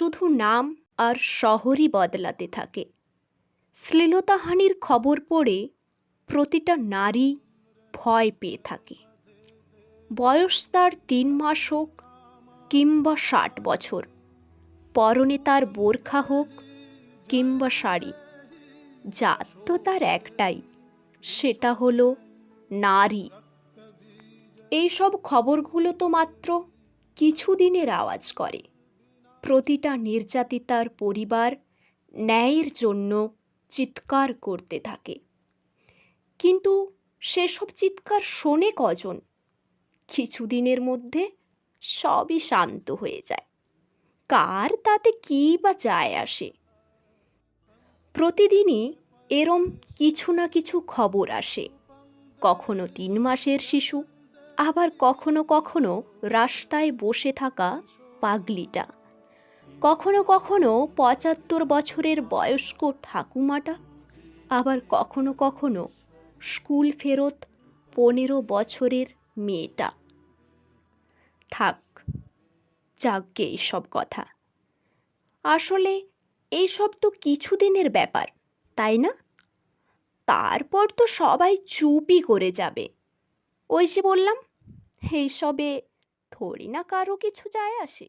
শুধু নাম আর শহরই বদলাতে থাকে। শ্লীলতাহানির খবর পড়ে প্রতিটা নারী ভয় পেয়ে থাকে। বয়স তার তিন মাস হোক কিংবা ষাট বছর। পরনে তার বোরখা হোক কিংবা শাড়ি। জাত তো তার একটাই, সেটা হলো নারী। এইসব খবরগুলো তো মাত্র কিছুদিনের আওয়াজ করে। প্রতিটা নির্যাতিতার পরিবার ন্যায়ের জন্য চিৎকার করতে থাকে। কিন্তু সেসব চিৎকার শোনে কজন? কিছুদিনের মধ্যে সবই শান্ত হয়ে যায়। কার তাতে কী বা যায় আসে? প্রতিদিনই এরম কিছু না কিছু খবর আসে। কখনো তিন মাসের শিশু, আবার কখনো কখনো রাস্তায় বসে থাকা পাগলিটা। কখনো কখনো পঁচাত্তর বছরের বয়স্ক ঠাকুমাটা, আবার কখনো কখনো স্কুল ফেরত পনেরো বছরের মেয়েটা। থাক, যাকগে এইসব কথা। আসলে এইসব তো কিছুদিনের ব্যাপার, তাই না? তারপর তো সবাই চুপই করে যাবে। ওই যে বললাম, এইসবে থরি না কারও কিছু যায় আসে।